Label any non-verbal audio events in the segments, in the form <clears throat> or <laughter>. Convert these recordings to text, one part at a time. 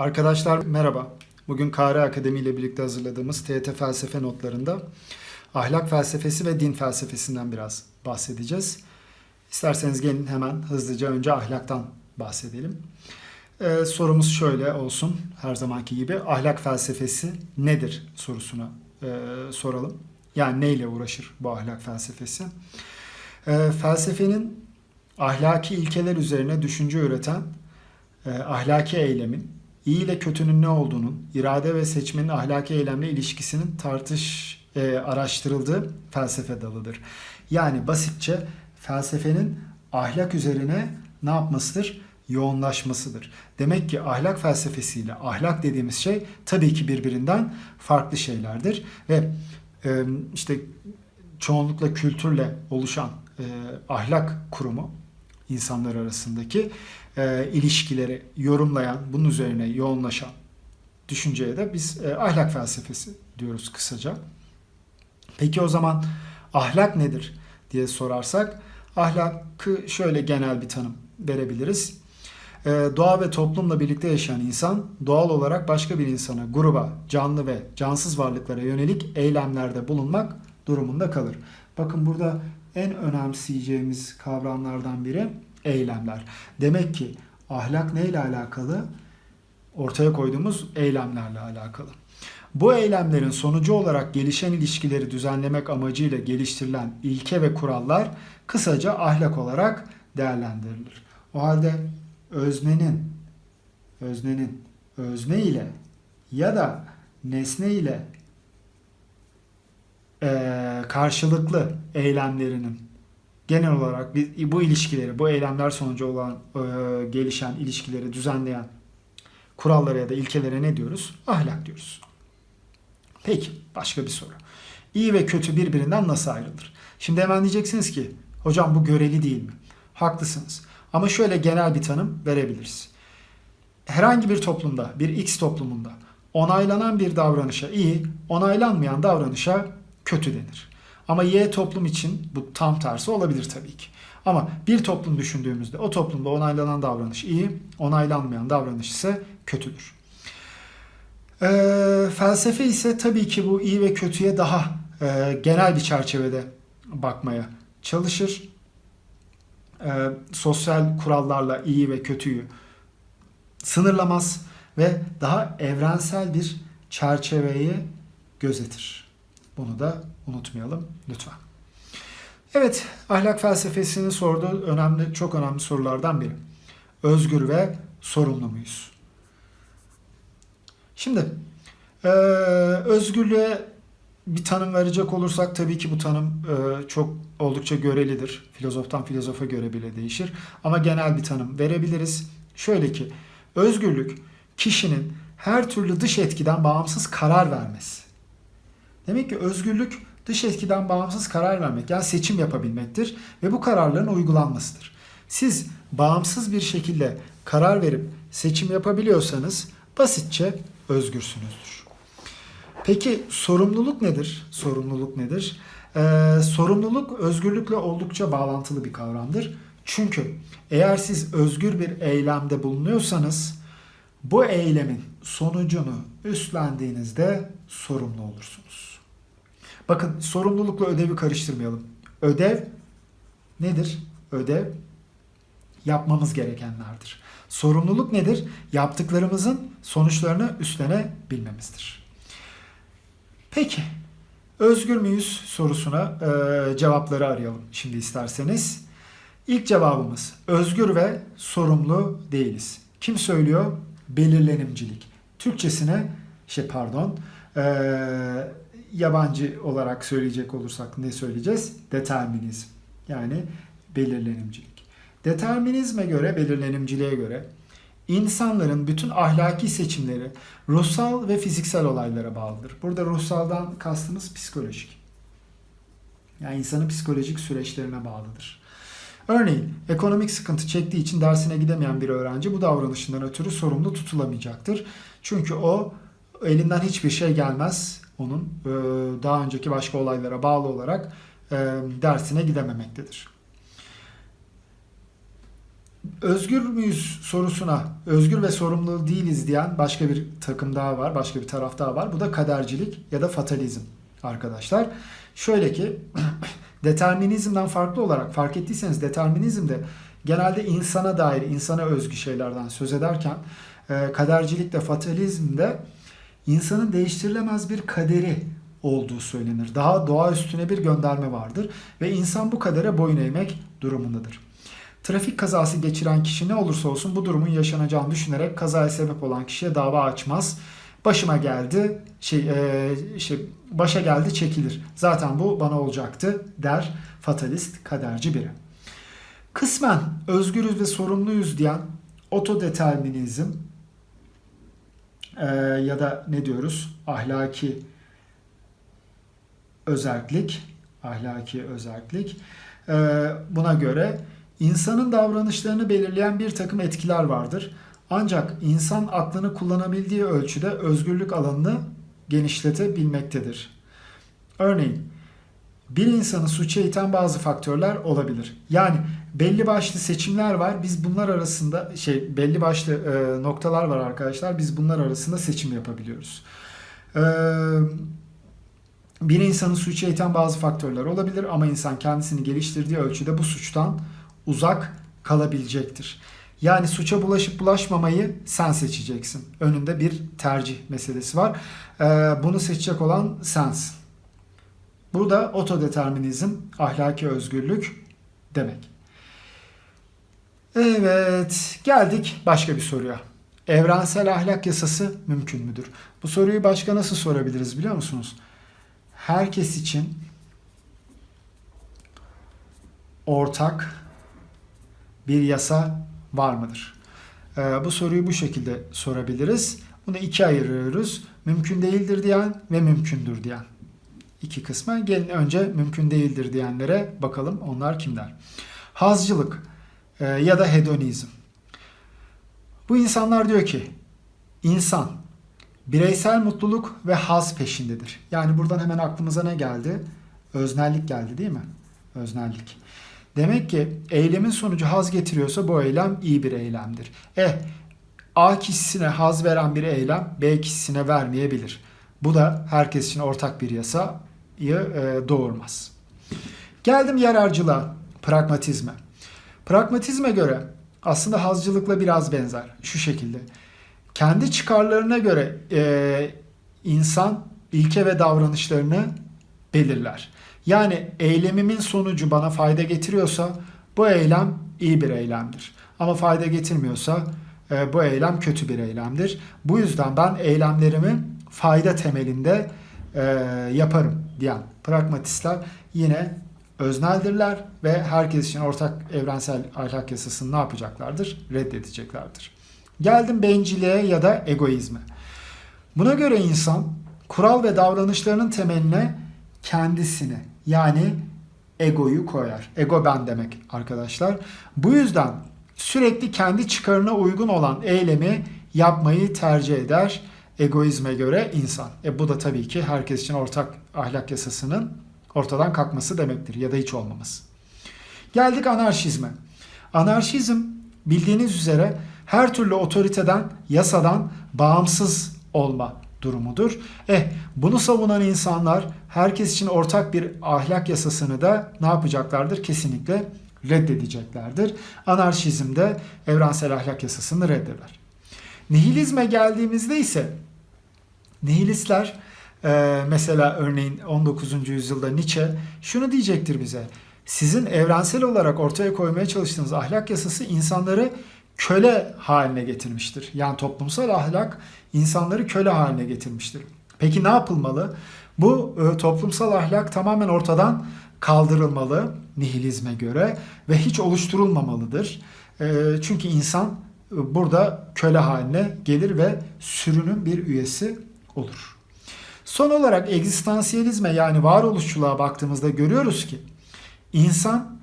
Arkadaşlar merhaba. Bugün Kare Akademi ile birlikte hazırladığımız TET felsefe notlarında ahlak felsefesi ve din felsefesinden biraz bahsedeceğiz. İsterseniz gelin hemen hızlıca önce ahlaktan bahsedelim. Ee, sorumuz şöyle olsun her zamanki gibi. Ahlak felsefesi nedir sorusunu e, soralım. Yani neyle uğraşır bu ahlak felsefesi? Ee, felsefenin ahlaki ilkeler üzerine düşünce üreten e, ahlaki eylemin iyi ile kötünün ne olduğunun, irade ve seçmenin ahlaki eylemle ilişkisinin tartış e, araştırıldığı felsefe dalıdır. Yani basitçe felsefenin ahlak üzerine ne yapmasıdır? Yoğunlaşmasıdır. Demek ki ahlak felsefesiyle ahlak dediğimiz şey tabii ki birbirinden farklı şeylerdir ve e, işte çoğunlukla kültürle oluşan e, ahlak kurumu insanlar arasındaki e, ilişkileri yorumlayan, bunun üzerine yoğunlaşan düşünceye de biz e, ahlak felsefesi diyoruz kısaca. Peki o zaman ahlak nedir diye sorarsak ahlakı şöyle genel bir tanım verebiliriz. E, doğa ve toplumla birlikte yaşayan insan doğal olarak başka bir insana, gruba, canlı ve cansız varlıklara yönelik eylemlerde bulunmak durumunda kalır. Bakın burada en önemseyeceğimiz kavramlardan biri eylemler. Demek ki ahlak neyle alakalı? Ortaya koyduğumuz eylemlerle alakalı. Bu eylemlerin sonucu olarak gelişen ilişkileri düzenlemek amacıyla geliştirilen ilke ve kurallar kısaca ahlak olarak değerlendirilir. O halde öznenin öznenin özne ile ya da nesne ile e, karşılıklı eylemlerinin genel olarak bu ilişkileri, bu eylemler sonucu olan e, gelişen ilişkileri düzenleyen kurallara ya da ilkelere ne diyoruz? Ahlak diyoruz. Peki başka bir soru. İyi ve kötü birbirinden nasıl ayrılır? Şimdi hemen diyeceksiniz ki hocam bu göreli değil mi? Haklısınız. Ama şöyle genel bir tanım verebiliriz. Herhangi bir toplumda, bir X toplumunda onaylanan bir davranışa iyi, onaylanmayan davranışa kötü denir. Ama Y toplum için bu tam tersi olabilir tabii ki. Ama bir toplum düşündüğümüzde o toplumda onaylanan davranış iyi, onaylanmayan davranış ise kötüdür. Ee, felsefe ise tabii ki bu iyi ve kötüye daha e, genel bir çerçevede bakmaya çalışır. Ee, sosyal kurallarla iyi ve kötüyü sınırlamaz ve daha evrensel bir çerçeveyi gözetir. Bunu da unutmayalım lütfen. Evet, ahlak felsefesinin sorduğu önemli, çok önemli sorulardan biri. Özgür ve sorumlu muyuz? Şimdi, e, özgürlüğe bir tanım verecek olursak tabii ki bu tanım e, çok oldukça görelidir. Filozoftan filozofa göre bile değişir. Ama genel bir tanım verebiliriz. Şöyle ki, özgürlük kişinin her türlü dış etkiden bağımsız karar vermesi. Demek ki özgürlük dış etkiden bağımsız karar vermek yani seçim yapabilmektir ve bu kararların uygulanmasıdır. Siz bağımsız bir şekilde karar verip seçim yapabiliyorsanız basitçe özgürsünüzdür. Peki sorumluluk nedir? Sorumluluk nedir? Ee, sorumluluk özgürlükle oldukça bağlantılı bir kavramdır. Çünkü eğer siz özgür bir eylemde bulunuyorsanız bu eylemin sonucunu üstlendiğinizde sorumlu olursunuz. Bakın sorumlulukla ödevi karıştırmayalım. Ödev nedir? Ödev yapmamız gerekenlerdir. Sorumluluk nedir? Yaptıklarımızın sonuçlarını üstlenebilmemizdir. Peki, özgür müyüz sorusuna e, cevapları arayalım şimdi isterseniz. İlk cevabımız özgür ve sorumlu değiliz. Kim söylüyor? Belirlenimcilik. Türkçesine şey pardon e, yabancı olarak söyleyecek olursak ne söyleyeceğiz? Determinizm. Yani belirlenimcilik. Determinizme göre, belirlenimciliğe göre insanların bütün ahlaki seçimleri ruhsal ve fiziksel olaylara bağlıdır. Burada ruhsaldan kastımız psikolojik. Yani insanın psikolojik süreçlerine bağlıdır. Örneğin ekonomik sıkıntı çektiği için dersine gidemeyen bir öğrenci bu davranışından ötürü sorumlu tutulamayacaktır. Çünkü o elinden hiçbir şey gelmez onun e, daha önceki başka olaylara bağlı olarak e, dersine gidememektedir. Özgür müyüz sorusuna özgür ve sorumlu değiliz diyen başka bir takım daha var, başka bir taraf daha var. Bu da kadercilik ya da fatalizm arkadaşlar. Şöyle ki <clears throat> determinizmden farklı olarak fark ettiyseniz determinizmde genelde insana dair, insana özgü şeylerden söz ederken e, kadercilikte, fatalizmde insanın değiştirilemez bir kaderi olduğu söylenir. Daha doğa üstüne bir gönderme vardır ve insan bu kadere boyun eğmek durumundadır. Trafik kazası geçiren kişi ne olursa olsun bu durumun yaşanacağını düşünerek kazaya sebep olan kişiye dava açmaz. Başıma geldi, şey, e, şey başa geldi çekilir. Zaten bu bana olacaktı der fatalist, kaderci biri. Kısmen özgürüz ve sorumluyuz diyen otodeterminizm e, ya da ne diyoruz ahlaki özellik, ahlaki özellik. E, buna göre insanın davranışlarını belirleyen bir takım etkiler vardır. Ancak insan aklını kullanabildiği ölçüde özgürlük alanını genişletebilmektedir. Örneğin bir insanı suça iten bazı faktörler olabilir. Yani belli başlı seçimler var. Biz bunlar arasında şey belli başlı e, noktalar var arkadaşlar. Biz bunlar arasında seçim yapabiliyoruz. Eee bir insanı suça iten bazı faktörler olabilir ama insan kendisini geliştirdiği ölçüde bu suçtan uzak kalabilecektir. Yani suça bulaşıp bulaşmamayı sen seçeceksin. Önünde bir tercih meselesi var. Ee, bunu seçecek olan sensin. Bu da otodeterminizm, ahlaki özgürlük demek. Evet, geldik başka bir soruya. Evrensel ahlak yasası mümkün müdür? Bu soruyu başka nasıl sorabiliriz biliyor musunuz? herkes için ortak bir yasa var mıdır? Ee, bu soruyu bu şekilde sorabiliriz. Bunu ikiye ayırıyoruz. Mümkün değildir diyen ve mümkündür diyen. İki kısma. Gelin önce mümkün değildir diyenlere bakalım onlar kimler? Hazcılık e, ya da hedonizm. Bu insanlar diyor ki insan Bireysel mutluluk ve haz peşindedir. Yani buradan hemen aklımıza ne geldi? Öznellik geldi değil mi? Öznellik. Demek ki eylemin sonucu haz getiriyorsa bu eylem iyi bir eylemdir. E A kişisine haz veren bir eylem B kişisine vermeyebilir. Bu da herkes için ortak bir yasayı e, doğurmaz. Geldim yararcılığa, pragmatizme. Pragmatizme göre aslında hazcılıkla biraz benzer. Şu şekilde kendi çıkarlarına göre e, insan ilke ve davranışlarını belirler. Yani eylemimin sonucu bana fayda getiriyorsa bu eylem iyi bir eylemdir. Ama fayda getirmiyorsa e, bu eylem kötü bir eylemdir. Bu yüzden ben eylemlerimi fayda temelinde e, yaparım diyen pragmatistler yine özneldirler ve herkes için ortak evrensel ahlak yasasını ne yapacaklardır? Reddedeceklerdir. Geldim bencilliğe ya da egoizme. Buna göre insan kural ve davranışlarının temeline kendisini yani egoyu koyar. Ego ben demek arkadaşlar. Bu yüzden sürekli kendi çıkarına uygun olan eylemi yapmayı tercih eder egoizme göre insan. E bu da tabii ki herkes için ortak ahlak yasasının ortadan kalkması demektir ya da hiç olmaması. Geldik anarşizme. Anarşizm bildiğiniz üzere her türlü otoriteden, yasadan bağımsız olma durumudur. Eh bunu savunan insanlar herkes için ortak bir ahlak yasasını da ne yapacaklardır? Kesinlikle reddedeceklerdir. Anarşizmde evrensel ahlak yasasını reddeder. Nihilizme geldiğimizde ise nihilistler e, mesela örneğin 19. yüzyılda Nietzsche şunu diyecektir bize. Sizin evrensel olarak ortaya koymaya çalıştığınız ahlak yasası insanları köle haline getirmiştir. Yani toplumsal ahlak insanları köle haline getirmiştir. Peki ne yapılmalı? Bu e, toplumsal ahlak tamamen ortadan kaldırılmalı nihilizme göre ve hiç oluşturulmamalıdır. E, çünkü insan e, burada köle haline gelir ve sürünün bir üyesi olur. Son olarak egzistansiyelizme yani varoluşçuluğa baktığımızda görüyoruz ki insan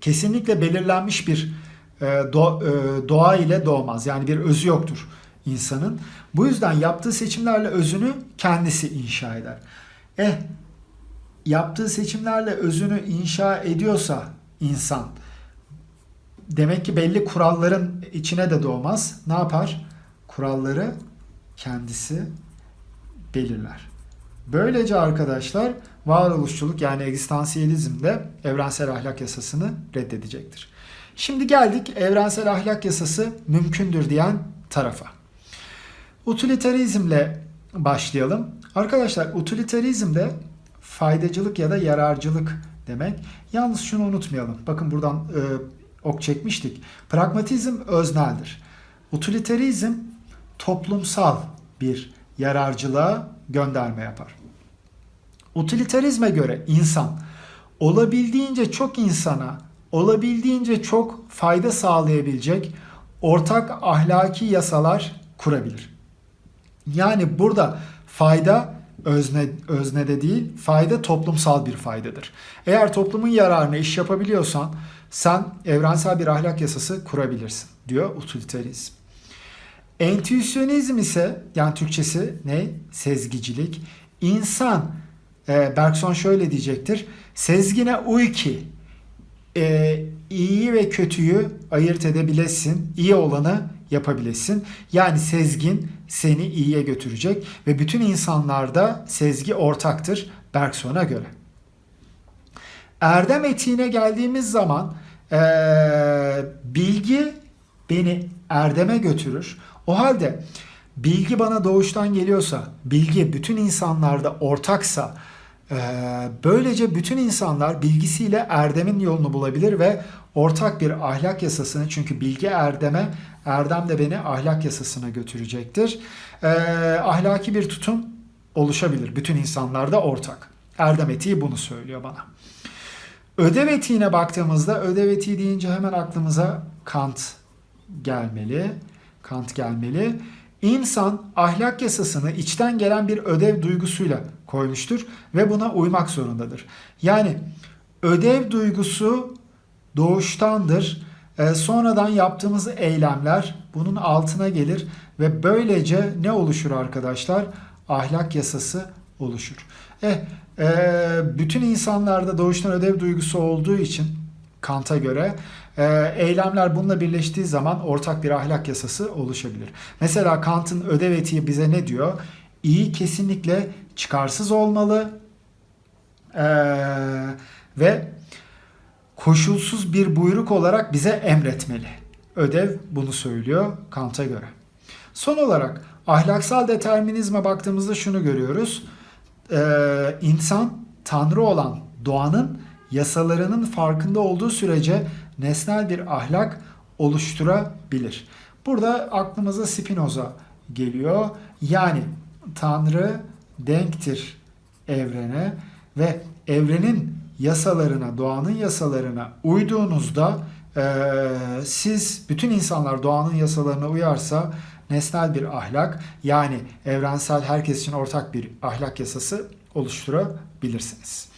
kesinlikle belirlenmiş bir e, e, doğa ile doğmaz. Yani bir özü yoktur insanın. Bu yüzden yaptığı seçimlerle özünü kendisi inşa eder. Eh yaptığı seçimlerle özünü inşa ediyorsa insan demek ki belli kuralların içine de doğmaz. Ne yapar? Kuralları kendisi belirler. Böylece arkadaşlar varoluşçuluk yani egzistansiyelizm de evrensel ahlak yasasını reddedecektir. Şimdi geldik evrensel ahlak yasası mümkündür diyen tarafa. Utilitarizmle başlayalım. Arkadaşlar utilitarizm de faydacılık ya da yararcılık demek. Yalnız şunu unutmayalım. Bakın buradan e, ok çekmiştik. Pragmatizm özneldir. Utilitarizm toplumsal bir yararcılığa gönderme yapar. Utilitarizme göre insan olabildiğince çok insana olabildiğince çok fayda sağlayabilecek ortak ahlaki yasalar kurabilir. Yani burada fayda özne öznede değil, fayda toplumsal bir faydadır. Eğer toplumun yararına iş yapabiliyorsan sen evrensel bir ahlak yasası kurabilirsin diyor utilitarizm. Entüisyonizm ise yani Türkçesi ne? Sezgicilik. İnsan e, Bergson şöyle diyecektir. Sezgine uy ki e, iyiyi ve kötüyü ayırt edebilesin, iyi olanı yapabilesin. Yani sezgin seni iyiye götürecek ve bütün insanlarda sezgi ortaktır Bergson'a göre. Erdem etiğine geldiğimiz zaman e, bilgi beni erdeme götürür. O halde bilgi bana doğuştan geliyorsa, bilgi bütün insanlarda ortaksa, e, böylece bütün insanlar bilgisiyle erdemin yolunu bulabilir ve ortak bir ahlak yasasını çünkü bilgi erdeme, erdem de beni ahlak yasasına götürecektir. E, ahlaki bir tutum oluşabilir. Bütün insanlarda ortak. Erdem etiği bunu söylüyor bana. Ödev etiğine baktığımızda ödev etiği deyince hemen aklımıza Kant gelmeli. Kant gelmeli. İnsan ahlak yasasını içten gelen bir ödev duygusuyla koymuştur ve buna uymak zorundadır. Yani ödev duygusu doğuştandır. E, sonradan yaptığımız eylemler bunun altına gelir ve böylece ne oluşur arkadaşlar? Ahlak yasası oluşur. Eh, e, bütün insanlarda doğuştan ödev duygusu olduğu için Kant'a göre e, eylemler bununla birleştiği zaman ortak bir ahlak yasası oluşabilir. Mesela Kant'ın ödev etiği bize ne diyor? İyi kesinlikle çıkarsız olmalı e, ve koşulsuz bir buyruk olarak bize emretmeli. Ödev bunu söylüyor Kant'a göre. Son olarak ahlaksal determinizme baktığımızda şunu görüyoruz. Ee, insan tanrı olan doğanın yasalarının farkında olduğu sürece nesnel bir ahlak oluşturabilir. Burada aklımıza Spinoza geliyor. Yani tanrı denktir evrene ve evrenin yasalarına, doğanın yasalarına uyduğunuzda e, siz bütün insanlar doğanın yasalarına uyarsa nesnel bir ahlak yani evrensel herkes için ortak bir ahlak yasası oluşturabilirsiniz.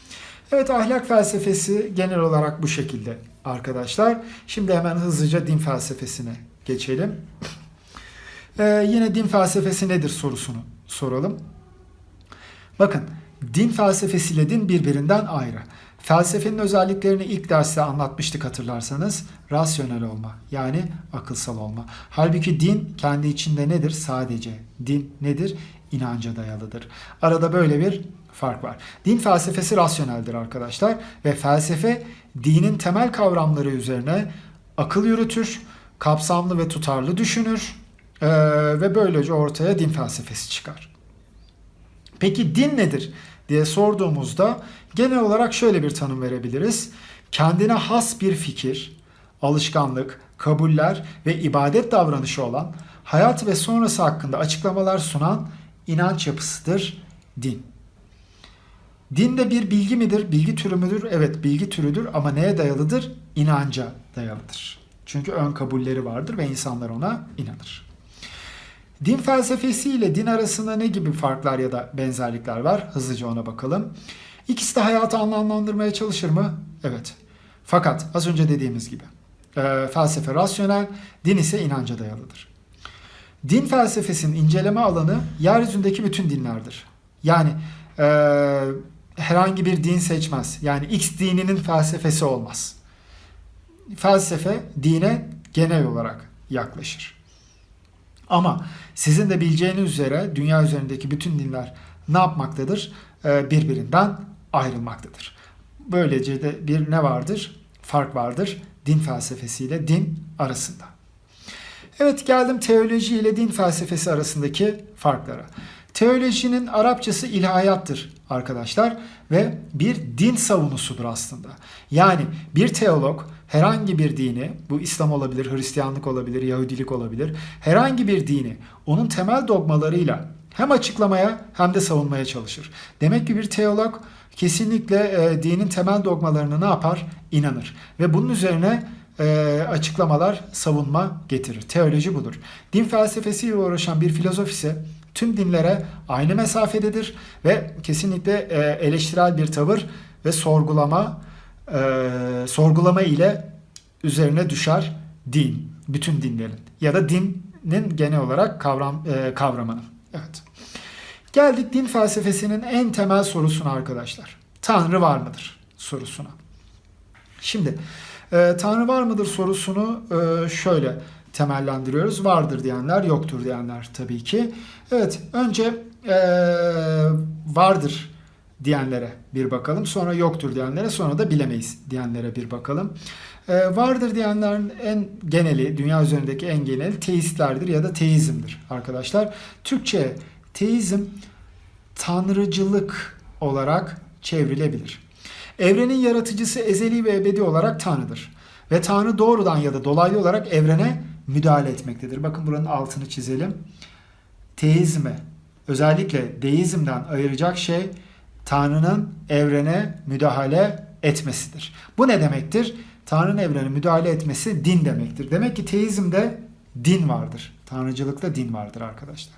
Evet ahlak felsefesi genel olarak bu şekilde arkadaşlar. Şimdi hemen hızlıca din felsefesine geçelim. Ee, yine din felsefesi nedir sorusunu soralım. Bakın din felsefesiyle din birbirinden ayrı. Felsefenin özelliklerini ilk derste anlatmıştık hatırlarsanız. Rasyonel olma yani akılsal olma. Halbuki din kendi içinde nedir? Sadece din nedir? İnanca dayalıdır. Arada böyle bir fark var. Din felsefesi rasyoneldir arkadaşlar ve felsefe dinin temel kavramları üzerine akıl yürütür, kapsamlı ve tutarlı düşünür ee, ve böylece ortaya din felsefesi çıkar. Peki din nedir diye sorduğumuzda genel olarak şöyle bir tanım verebiliriz. Kendine has bir fikir, alışkanlık, kabuller ve ibadet davranışı olan, hayat ve sonrası hakkında açıklamalar sunan inanç yapısıdır din. Din de bir bilgi midir? Bilgi türü müdür? Evet bilgi türüdür ama neye dayalıdır? İnanca dayalıdır. Çünkü ön kabulleri vardır ve insanlar ona inanır. Din felsefesi ile din arasında ne gibi farklar ya da benzerlikler var? Hızlıca ona bakalım. İkisi de hayatı anlamlandırmaya çalışır mı? Evet. Fakat az önce dediğimiz gibi e, felsefe rasyonel, din ise inanca dayalıdır. Din felsefesinin inceleme alanı yeryüzündeki bütün dinlerdir. Yani e, herhangi bir din seçmez. Yani X dininin felsefesi olmaz. felsefe dine genel olarak yaklaşır. Ama sizin de bileceğiniz üzere dünya üzerindeki bütün dinler ne yapmaktadır? Ee, birbirinden ayrılmaktadır. Böylece de bir ne vardır? Fark vardır din felsefesiyle din arasında. Evet geldim teoloji ile din felsefesi arasındaki farklara. Teolojinin Arapçası ilahiyattır arkadaşlar ve bir din savunusudur aslında. Yani bir teolog herhangi bir dini, bu İslam olabilir, Hristiyanlık olabilir, Yahudilik olabilir, herhangi bir dini onun temel dogmalarıyla hem açıklamaya hem de savunmaya çalışır. Demek ki bir teolog kesinlikle e, dinin temel dogmalarını ne yapar? İnanır. Ve bunun üzerine e, açıklamalar, savunma getirir. Teoloji budur. Din felsefesiyle uğraşan bir filozof ise tüm dinlere aynı mesafededir ve kesinlikle e, eleştirel bir tavır ve sorgulama e, sorgulama ile üzerine düşer din, bütün dinlerin ya da dinin genel olarak kavram e, kavramını. Evet. Geldik din felsefesinin en temel sorusuna arkadaşlar. Tanrı var mıdır sorusuna. Şimdi e, Tanrı var mıdır sorusunu e, şöyle temellendiriyoruz. Vardır diyenler, yoktur diyenler tabii ki. Evet, önce e, vardır diyenlere bir bakalım. Sonra yoktur diyenlere, sonra da bilemeyiz diyenlere bir bakalım. E, vardır diyenlerin en geneli, dünya üzerindeki en geneli teistlerdir ya da teizmdir arkadaşlar. Türkçe teizm tanrıcılık olarak çevrilebilir. Evrenin yaratıcısı ezeli ve ebedi olarak Tanrı'dır. Ve Tanrı doğrudan ya da dolaylı olarak evrene müdahale etmektedir. Bakın buranın altını çizelim. Teizme, özellikle deizmden ayıracak şey Tanrı'nın evrene müdahale etmesidir. Bu ne demektir? Tanrı'nın evrene müdahale etmesi din demektir. Demek ki teizmde din vardır. Tanrıcılıkta din vardır arkadaşlar.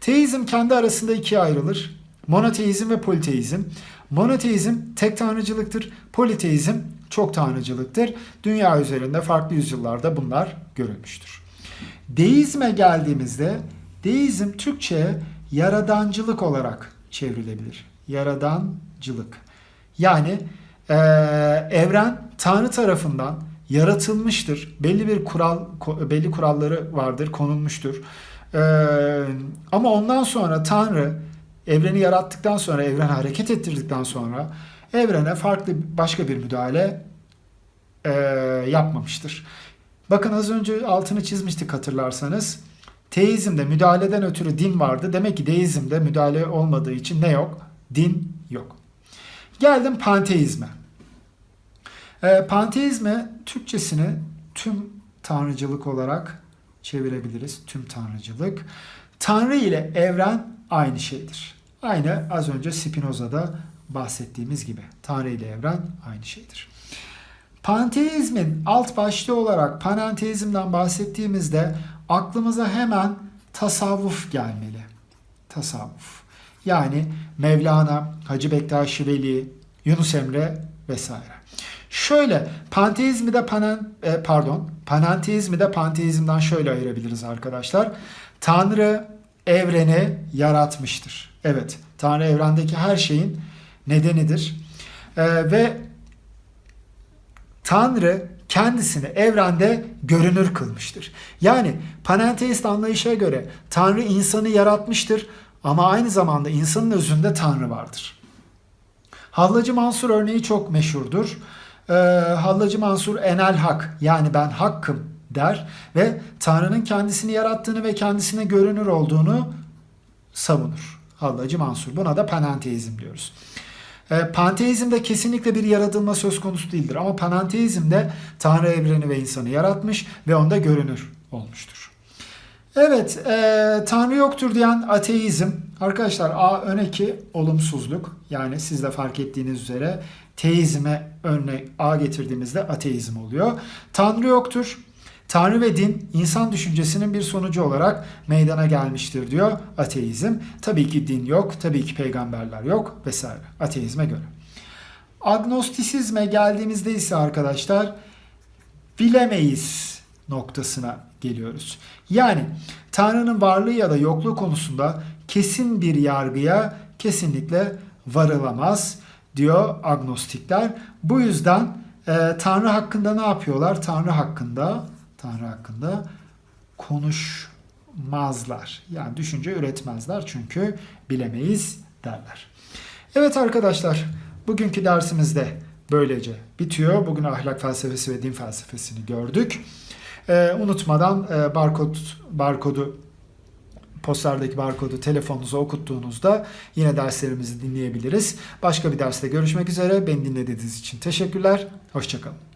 Teizm kendi arasında ikiye ayrılır. Monoteizm ve politeizm. Monoteizm tek tanrıcılıktır. Politeizm çok tanrıcılıktır. Dünya üzerinde farklı yüzyıllarda bunlar görülmüştür. Deizme geldiğimizde deizm Türkçe'ye yaradancılık olarak çevrilebilir. Yaradancılık. Yani e, evren Tanrı tarafından yaratılmıştır. Belli bir kural, belli kuralları vardır, konulmuştur. E, ama ondan sonra Tanrı evreni yarattıktan sonra, evreni hareket ettirdikten sonra evrene farklı başka bir müdahale e, yapmamıştır. Bakın az önce altını çizmiştik hatırlarsanız. Teizmde müdahaleden ötürü din vardı. Demek ki deizmde müdahale olmadığı için ne yok? Din yok. Geldim panteizme. E, panteizme Türkçesini tüm tanrıcılık olarak çevirebiliriz. Tüm tanrıcılık. Tanrı ile evren aynı şeydir. Aynı az önce Spinoza'da bahsettiğimiz gibi. Tanrı ile evren aynı şeydir. Panteizmin alt başlığı olarak panenteizmden bahsettiğimizde aklımıza hemen tasavvuf gelmeli. Tasavvuf. Yani Mevlana, Hacı Bektaş Veli, Yunus Emre vesaire. Şöyle panteizmi de panen e, pardon panenteizmi de panteizmden şöyle ayırabiliriz arkadaşlar. Tanrı evreni yaratmıştır. Evet, Tanrı evrendeki her şeyin nedenidir. Ee, ve Tanrı kendisini evrende görünür kılmıştır. Yani panenteist anlayışa göre Tanrı insanı yaratmıştır ama aynı zamanda insanın özünde Tanrı vardır. Hallacı Mansur örneği çok meşhurdur. Ee, Hallacı Mansur enel hak yani ben hakkım der ve Tanrı'nın kendisini yarattığını ve kendisine görünür olduğunu savunur. Hallacı Mansur. Buna da panenteizm diyoruz. E, panteizmde kesinlikle bir yaratılma söz konusu değildir. Ama panenteizmde Tanrı evreni ve insanı yaratmış ve onda görünür olmuştur. Evet, e, Tanrı yoktur diyen ateizm. Arkadaşlar A ön eki olumsuzluk. Yani siz de fark ettiğiniz üzere teizme örnek A getirdiğimizde ateizm oluyor. Tanrı yoktur. Tanrı ve din insan düşüncesinin bir sonucu olarak meydana gelmiştir diyor ateizm. Tabii ki din yok, tabii ki peygamberler yok vesaire ateizme göre. Agnostisizme geldiğimizde ise arkadaşlar bilemeyiz noktasına geliyoruz. Yani Tanrı'nın varlığı ya da yokluğu konusunda kesin bir yargıya kesinlikle varılamaz diyor agnostikler. Bu yüzden Ee, Tanrı hakkında ne yapıyorlar? Tanrı hakkında Tanrı hakkında konuşmazlar. Yani düşünce üretmezler çünkü bilemeyiz derler. Evet arkadaşlar, bugünkü dersimiz de böylece bitiyor. Bugün ahlak felsefesi ve din felsefesini gördük. Ee, unutmadan e, barkod barkodu posterdeki barkodu telefonunuza okuttuğunuzda yine derslerimizi dinleyebiliriz. Başka bir derste görüşmek üzere. Beni dinlediğiniz için teşekkürler. Hoşçakalın.